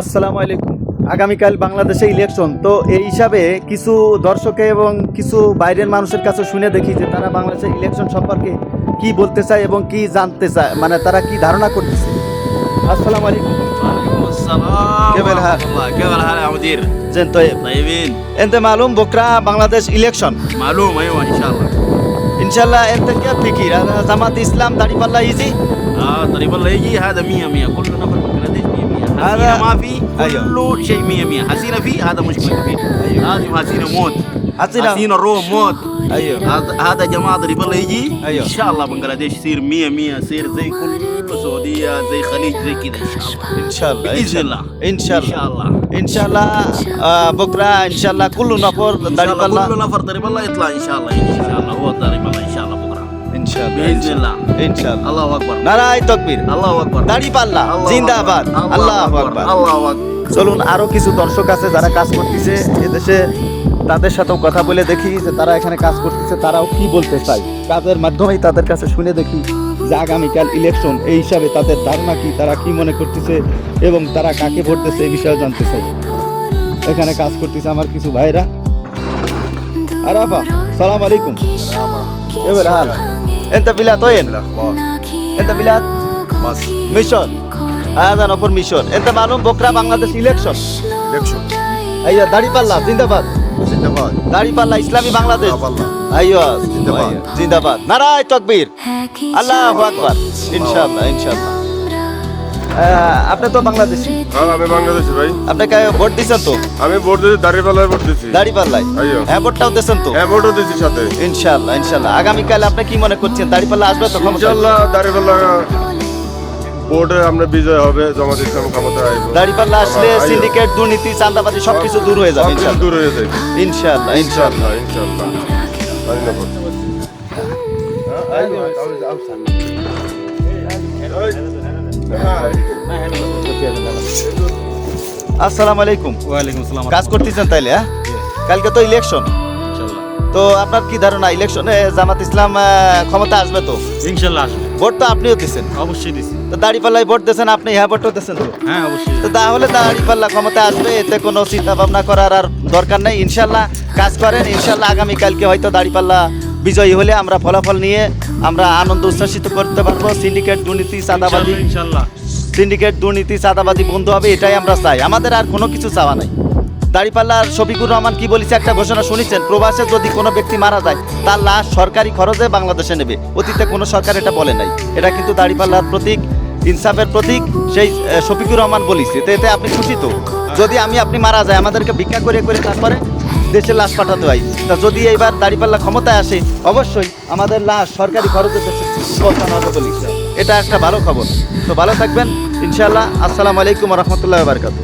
আসসালামু আলাইকুম। আগামীকাল বাংলাদেশে ইলেকশন তো এই হিসাবে কিছু দর্শকে এবং কিছু বাইরের মানুষের কাছে শুনে দেখি যে তারা বাংলাদেশে ইলেকশন সম্পর্কে কি বলতে চায় এবং কি জানতে চায়। মানে তারা কি ধারণা করতেছে? আসসালামু আলাইকুম। জামাত ইসলাম দাড়ি هذا ما في أيوه. كل شيء 100 100 حسينا فيه هذا مشكله فيه أيوه. لازم حسينا موت حسينا حسينا روم موت أيوه هذا جماعة ضرب الله يجي أيوه ان شاء الله بنجلاديش يصير 100 100 يصير زي كل السعوديه زي خليج زي كذا ان شاء الله ان شاء الله باذن الله ان شاء الله ان شاء الله آه بكره ان شاء الله كل نفر ضرب الله كل نفر ضرب الله يطلع ان شاء الله ان شاء الله هو ضرب الله চলুন আরও কিছু দর্শক আছে যারা কাজ করতেছে এদেশে। তাদের সাথেও কথা বলে দেখি যে তারা এখানে কাজ করতেছে তারাও কি বলতে চায়? কাজের মাধ্যমেই তাদের কাছে শুনে দেখি যে আগামীকাল ইলেকশন এই হিসাবে তাদের ধারণা কি তারা কি মনে করতেছে এবং তারা কাকে ভোটতেছে এই বিষয়ে জানতে চাই। এখানে কাজ করতেছে আমার কিছু ভাইরা। আর আপা সালাম আলাইকুম। এবার হাল। انت بلاد الاخبار انت بلاد مصر ميشون هذا نفر ميشن انت معلوم بكره بنغلاديش الكشن الكشن ايوه داري بالله زندباد زندباد داري بالله اسلامي بنغلاديش ايوه زندباد زندباد نرى تكبير الله اكبر ان شاء الله ان شاء الله আপনি তো বাংলাদেশি। হ্যাঁ আমি বাংলাদেশি ভাই। আপনাকে ভোট দিচ্ছেন তো? আমি ভোট দিয়েছি দাঁড়িপাল্লায় ভোট দিয়েছি দাড়ি পাল্লাই আইয়ো। হ্যাঁ ভোটটাও দিচ্ছেন তো? হ্যাঁ ভোটও দিয়েছি সাথে। ইনশাআল্লাহ ইনশাআল্লাহ। আগামীকাল আপনি কি মনে করছেন? দাড়ি পাল্লা আসবে তো? ইনশাল্লাহ দাঁড়িপাল্লা ভোটে আমরা বিজয় হবে জমাত ইসলাম ক্ষমতায় আইব দাড়ি পাল্লা আসলে সিন্ডিকেট দুর্নীতি চাঁদাবাজি সবকিছু দূর হয়ে যাবে ইনশাআল্লাহ। দূর হয়ে যাবে। ইনশাআল্লাহ ইনশাআল্লাহ। ইনশাল্লাহ ইনশাল্লাহ জানি না ভোট। আসসালামু আলাইকুম ওয়ালাইকুম আসসালাম। কাজ করতেছেন তাইলে হ্যাঁ? কালকে তো ইলেকশন তো আপনার কি ধারণা ইলেকশনে জামাত ইসলাম ক্ষমতা আসবে তো? ইনশাআল্লাহ আসবে। ভোট তো আপনিও দিচ্ছেন অবশ্যই দিছি। তো দাড়িপাল্লায় ভোট দিয়েছেন আপনি হ্যাঁ ভোটও দিচ্ছেন তো? হ্যাঁ অবশ্যই। তো তাহলে দাড়িপাল্লা ক্ষমতা আসবে এতে কোনো চিন্তা ভাবনা করার আর দরকার নেই। ইনশাল্লাহ কাজ করেন ইনশাল্লাহ আগামীকালকে হয়তো দাড়িপাল্লা বিজয়ী হলে আমরা ফলাফল নিয়ে আমরা আনন্দ উচ্ছ্বাসিত করতে পারব। সিন্ডিকেট দুর্নীতি চাঁদাবাজি। ইনশাআল্লাহ সিন্ডিকেট দুর্নীতি চাঁদাবাজি বন্ধ হবে এটাই আমরা চাই। আমাদের আর কোনো কিছু চাওয়া নাই। দাড়িপাল্লার শফিকুর রহমান কি বলেছে একটা ঘোষণা শুনেছেন? প্রবাসে যদি কোনো ব্যক্তি মারা যায় তার লাশ সরকারি খরচে বাংলাদেশে নেবে। অতীতে কোনো সরকার এটা বলে নাই। এটা কিন্তু দাড়িপাল্লার প্রতীক ইনসাফের প্রতীক সেই শফিকুর রহমান বলিছে। তো এতে আপনি খুশি তো? যদি আমি আপনি মারা যায় আমাদেরকে ভিক্ষা করে করে তারপরে দেশে লাশ পাঠাতে হয়। তা যদি এইবার দাড়িপাল্লা ক্ষমতায় আসে, অবশ্যই আমাদের লাশ সরকারি খরচে এটা একটা ভালো খবর। তো ভালো থাকবেন। ইনশাল্লাহ আসসালামু আলাইকুম রহমতুল্লাহ বারকাতু